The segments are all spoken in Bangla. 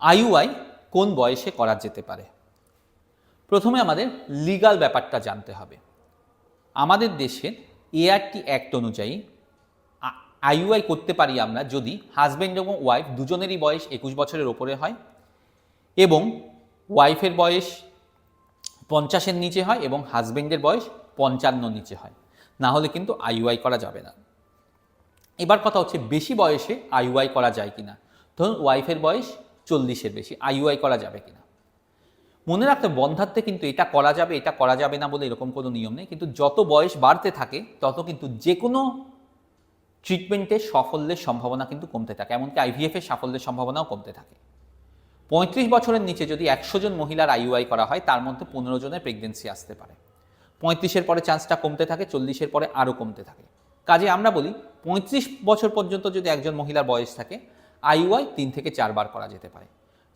আইইউআই কোন বয়সে করা যেতে পারে? প্রথমে আমাদের লিগাল ব্যাপারটা জানতে হবে। আমাদের দেশের এআরটি অ্যাক্ট অনুযায়ী আইইউআই করতে পারি আমরা যদি হাজব্যান্ড এবং ওয়াইফ দুজনেরই বয়স একুশ বছরের ওপরে হয় এবং ওয়াইফের বয়স পঞ্চাশের নিচে হয় এবং হাজব্যান্ডের বয়স পঞ্চান্ন নিচে হয়। না হলে কিন্তু আইইউআই করা যাবে না। এবার কথা হচ্ছে বেশি বয়সে আইইউআই করা যায় কি না ধরুন ওয়াইফের বয়স চল্লিশের বেশি আইইউআই করা যাবে কিনা। মনে রাখতে বন্ধাত্বে কিন্তু এটা করা যাবে, এটা করা যাবে না বলে এরকম কোনো নিয়ম নেই, কিন্তু যত বয়স বাড়তে থাকে, তত কিন্তু যে কোনো ট্রিটমেন্টের সাফল্যের সম্ভাবনা কিন্তু কমতে থাকে, এমনকি আইভিএফের সাফল্যের সম্ভাবনাও কমতে থাকে। পঁয়ত্রিশ বছরের নিচে যদি একশো জন মহিলার আইইউআই করা হয়, তার মধ্যে পনেরো জনের প্রেগনেন্সি আসতে পারে। পঁয়ত্রিশের পরে চান্সটা কমতে থাকে, চল্লিশের পরে আরও কমতে থাকে। কাজে আমরা বলি, পঁয়ত্রিশ বছর পর্যন্ত যদি একজন মহিলার বয়স থাকে আইইউআই তিন থেকে চারবার করা যেতে পারে।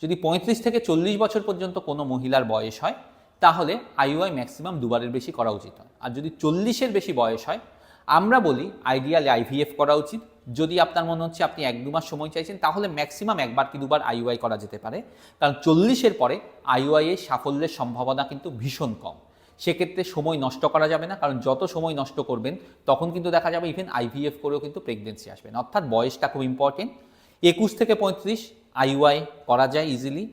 যদি পঁয়ত্রিশ থেকে চল্লিশ বছর পর্যন্ত কোনো মহিলার বয়স হয়, তাহলে আইইউআই ম্যাক্সিমাম দুবারের বেশি করা উচিত হয়। আর যদি চল্লিশের বেশি বয়স হয়, আমরা বলি আইডিয়াল আইভিএফ করা উচিত। যদি আপনার মনে হচ্ছে আপনি এক দু মাস সময় চাইছেন, তাহলে ম্যাক্সিমাম একবার কি দুবার আইইউআই করা যেতে পারে। কারণ চল্লিশের পরে আইইউআই এর সাফল্যের সম্ভাবনা কিন্তু ভীষণ কম। সেক্ষেত্রে সময় নষ্ট করা যাবে না, কারণ যত সময় নষ্ট করবেন, তখন কিন্তু দেখা যাবে ইভেন আইভিএফ করেও কিন্তু প্রেগনেন্সি আসবে না। অর্থাৎ বয়সটা খুব ইম্পর্টেন্ট একুশ থেকে পঁয়ত্রিশ আইইউআই করা যায় ইজিলি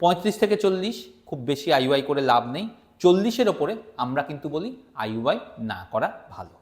পঁয়ত্রিশ থেকে চল্লিশ, খুব বেশি আইইউআই করে লাভ নেই। চল্লিশের ওপরে আমরা কিন্তু বলি আইইউআই না করা ভালো।